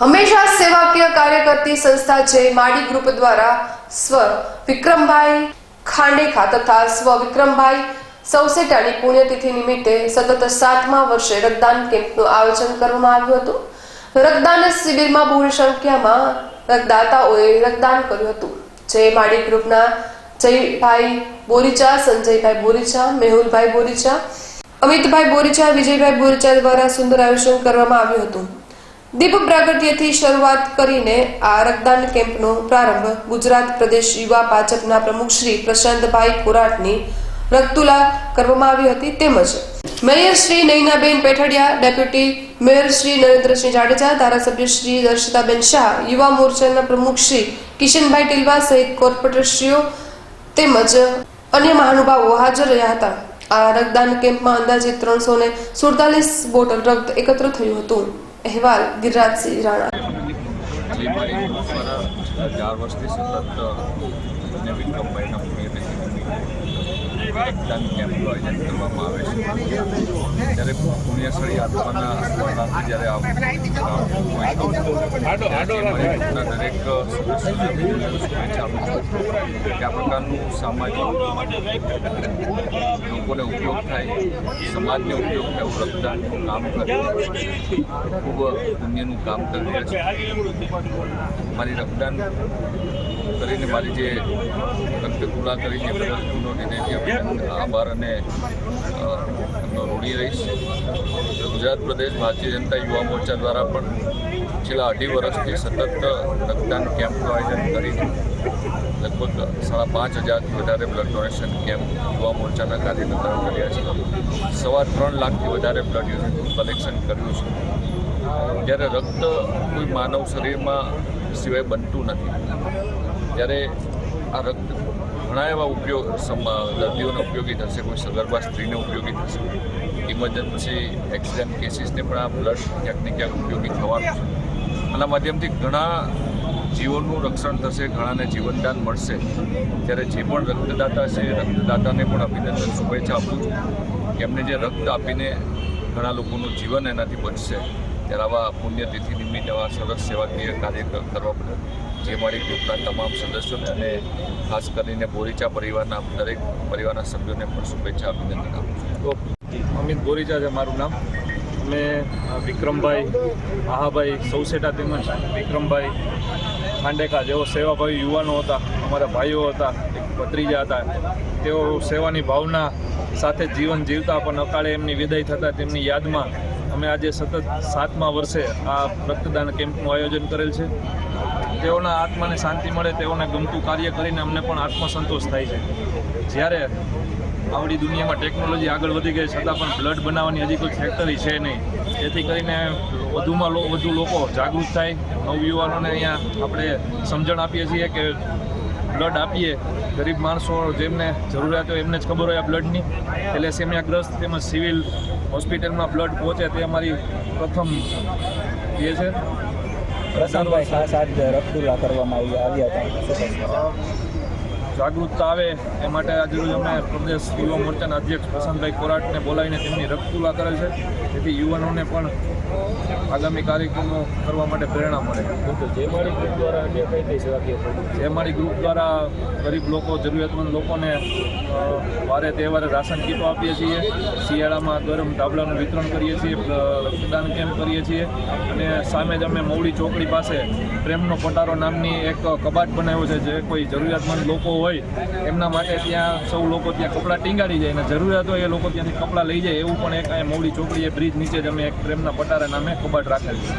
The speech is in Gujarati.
હંમેશા સેવાકીય કાર્ય કરતી સંસ્થા છે. માડી ગ્રુપ દ્વારા સ્વ વિક્રમભાઈ ખાંડેખા તથા સ્વ વિક્રમભાઈ સૌસેટાની પુણ્યતિથિ નિમિત્તે સતત સાતમા વર્ષે રક્તદાન કેમ્પનું આયોજન કરવામાં આવ્યું હતું. રક્તદાન શિબિરમાં બહુ સંખ્યામાં રક્તદાતાઓએ રક્તદાન કર્યું હતું. જે માડી ગ્રુપના જયભાઈ બોરીચા, સંજયભાઈ બોરીચા, મેહુલભાઈ બોરીચા, અમિતભાઈ બોરીચા, વિજયભાઈ બોરીચા દ્વારા સુંદર આયોજન કરવામાં આવ્યું હતું. દીપ પ્રાગટ્યથી શરૂઆત કરીને આ રક્તદાન કેમ્પનો પ્રારંભ ગુજરાત પ્રદેશ યુવા ભાજપના પ્રમુખ શ્રી પ્રશાંતભાઈ કોરાટની રક્તુલા કરવામાં આવી હતી તેમજ mayor Shri Nainaben Pethadiya, deputy mayor Shri Narendrasinh Jadeja, ધારાસભ્ય શ્રી દર્શિતાબેન શાહ, યુવા મોરચાના પ્રમુખ શ્રી કિશનભાઈ ટિલવા સહિત કોર્પોરેટરશ્રીઓ તેમજ અન્ય મહાનુભાવો હાજર રહ્યા હતા. આ રક્તદાન કેમ્પમાં અંદાજે ત્રણસો ને સુડતાલીસ બોટલ રક્ત એકત્ર થયું હતું. અહેવાલ ગિરિરાજસિંહ રાણા. ચાર વર્ષથી સતત વિક્રમભાઈના પુણ્યતિથિ કરવામાં આવે છે ત્યારે પુણ્યશ્રી આત્માના સ્મરણાર્થે જ્યારે ગ્રુપના દરેક સદસ્યોને શુભેચ્છા આપું છું કે આ પ્રકારનું સામાજિક લોકોને ઉપયોગ થાય સમાજને ઉપયોગ થાય એવું કામ કરે ખૂબ પુણ્યનું કામ કરી રહ્યા છે મારી રક્તદાન કરીને મારી જે રક્ત ખુલ્લા કરીને નિર્ણયથી અભિનંદન આભાર અને ઋણી રહીશ. ગુજરાત પ્રદેશ ભારતીય જનતા યુવા મોરચા દ્વારા પણ છેલ્લા અઢી વર્ષથી સતત રક્તદાન કેમ્પનું આયોજન કરીને લગભગ સાડા પાંચ હજારથી વધારે બ્લડ ડોનેશન કેમ્પ યુવા મોરચાના કાર્યકર્તાઓ કર્યા છે. સવા ત્રણ લાખથી વધારે બ્લડ યુનિટનું કલેક્શન કર્યું છે. જ્યારે રક્ત કોઈ માનવ શરીરમાં સિવાય બનતું નથી, ત્યારે આ રક્ત ઘણા એવા ઉપયોગ દર્દીઓને ઉપયોગી થશે, કોઈ સગર્ભા સ્ત્રીને ઉપયોગી થશે. ઇમરજન્સી એક્સિડન્ટ કેસીસને પણ આ બ્લડ ક્યાંક ને ક્યાંક ઉપયોગી થવાનું છે. આના માધ્યમથી ઘણા જીવનનું રક્ષણ થશે, ઘણાને જીવનદાન મળશે. ત્યારે જે પણ રક્તદાતા છે, રક્તદાતાને પણ અભિનંદન, શુભેચ્છા આપું છું. એમને જે રક્ત આપીને ઘણા લોકોનું જીવન એનાથી બચશે. ત્યારે આવા પુણ્યતિથિ નિમિત્તે આવા સરસ સેવાકીય કાર્ય કરવા બદલ જે મારી ગ્રુપના તમામ સદસ્યોને અને ખાસ કરીને બોરીચા પરિવારના દરેક પરિવારના સભ્યોને પણ શુભેચ્છા અભિનંદન આપું છું. અમિત બોરીચા છે મારું નામ. અમે વિક્રમભાઈ, આહાભાઈ સૌસેટા તેમજ વિક્રમભાઈ ખાંડેકા જેઓ સેવાભાવી યુવાનો હતા, અમારા ભાઈઓ હતા, એક ભત્રીજા હતા, તેઓ સેવાની ભાવના સાથે જીવન જીવતા પણ અકાળે એમની વિદાય થતાં તેમની યાદમાં અમે આજે સતત સાતમા વર્ષે આ રક્તદાન કેમ્પનું આયોજન કરેલ છે. તેઓના આત્માને શાંતિ મળે, તેઓને ગમતું કાર્ય કરીને અમને પણ આત્મસંતોષ થાય છે. જ્યારે આવડી દુનિયામાં ટેકનોલોજી આગળ વધી ગઈ, છતાં પણ બ્લડ બનાવવાની હજી કોઈ ફેક્ટરી છે નહીં. જેથી કરીને વધુમાં વધુ લોકો જાગૃત થાય. નવયુવાનોને અહીંયા આપણે સમજણ આપીએ છીએ કે બ્લડ આપીએ. ગરીબ માણસો જેમને જરૂરિયાત હોય એમને જ ખબર હોય આ બ્લડની એટલે સેમિયાગ્રસ્ત તેમજ સિવિલ હોસ્પિટલમાં બ્લડ પહોંચે તે અમારી પ્રથમ એ છે. પ્રશાંતભાઈ ખાસ આજ રક્તુલા કરવામાં આવી આવ્યા હતા? જાગૃતતા આવે એ માટે આજે રોજ અમે પ્રદેશ યુવા મોરચાના અધ્યક્ષ પ્રશાંતભાઈ કોરાટને બોલાવીને તેમની રક્તુલા કરેલ છે. જેથી યુવાનોને પણ આગામી કાર્યક્રમો કરવા માટે પ્રેરણા મળે. જે મારી ગ્રુપ દ્વારા જે કઈ પ્રવૃત્તિ ગ્રુપ દ્વારા ગરીબ લોકો જરૂરિયાતમંદ લોકોને વારે તહેવારે રાશન કીટો આપીએ છીએ. શિયાળામાં ગરમ ધાબળાનું વિતરણ કરીએ છીએ રક્તદાન કેમ્પ કરીએ છીએ. અને સામે જ અમે મૌડી ચોકડી પાસે પ્રેમનો પટારો નામની એક કબાટ બનાવ્યો છે જે કોઈ જરૂરિયાતમંદ લોકો હોય એમના માટે ત્યાં સૌ લોકો ત્યાં કપડાં ટીંગાડી જાય અને જરૂરિયાત હોય એ લોકો ત્યાંથી કપડાં લઈ જાય, એવું પણ એક મૌડી ચોકડીએ બ્રિજ નીચે જ અમે એક પ્રેમના પટારા નામે કબાટ રાખેલ છે.